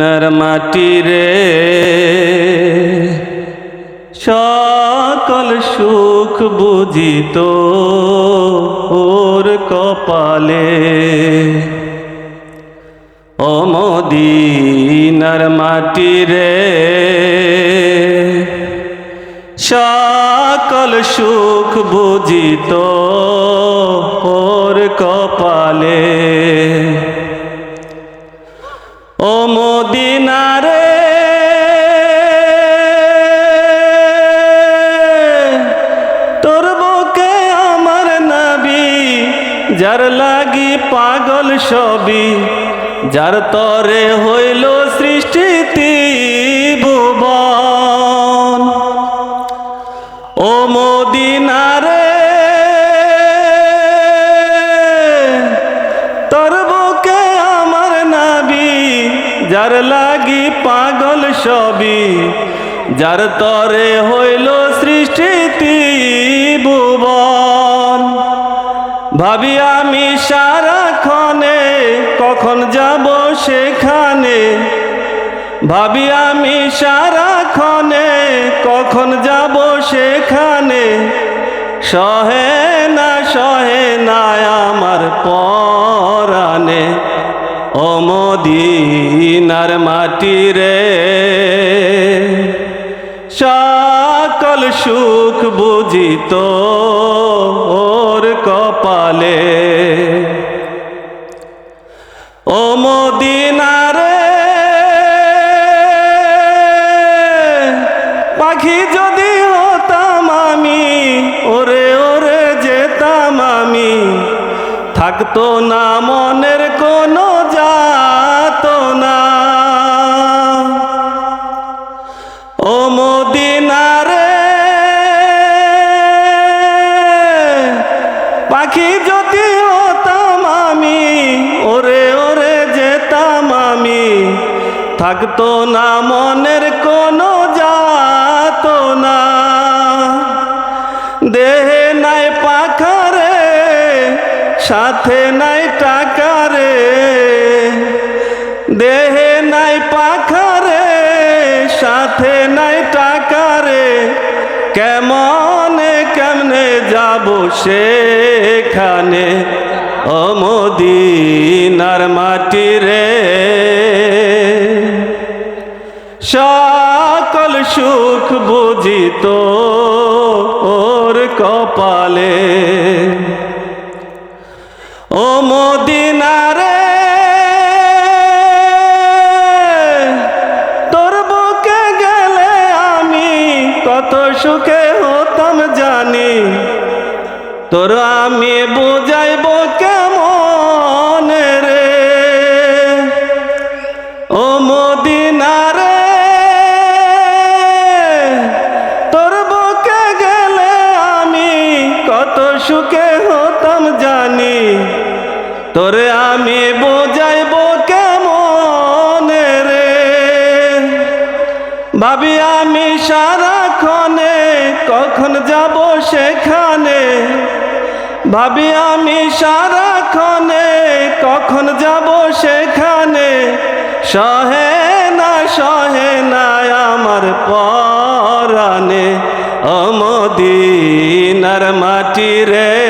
সোনার মাটি রে, সকল সুখ বুঝিত ওর কপালে। ও মদিনার মাটি রে, সকল সুখ বুঝিত ওর কপালে। যার লাগি পাগল সবই যার তরে হইল সৃষ্টি ভুবন। ও মদিনারে তোর বুকে আমার নাবি, যার লাগি পাগল সবই যার তরে হইল ভাবি আমি সারাক্ষণে কখন যাব সেখানে? ভাবি আমি সারাক্ষণে কখন যাব সেখানে? সহে না সহে না আমার পরানে ও মদিনার মাটি রে। সকল সুখ বুঝিত পাখি যদি হতাম আমি, ওরে ওরে যেতাম আমি। থাকতো না মনের কোনো যাত না। ও মদিনারে পাখি যদি হতাম আমি, ওরে ওরে যেতাম আমি। থাকতো না মনের কোনো দেহে নাই পাখারে, সাথে নাই টাকারে, দেহে নাই পাখারে, সাথে নাই টাকারে, কেমনে কেমনে যাব সেখানে? অমদিনার মাটি রে। সকল সুখ বুঝিত কপালে ও মদিনারে তোর বুকে গেলে আমি কত সুখে হতাম জানি। তোর আমি বুঝাইব কেমন তোরে আমি বোঝাইব কেমন রে? ভাবি আমি সারাক্ষণে কখন যাব সেখানে? ভাবি আমি সারাক্ষণে কখন যাব সেখানে? সহে না সহে না আমার পরানে অমদিনার মাটি রে।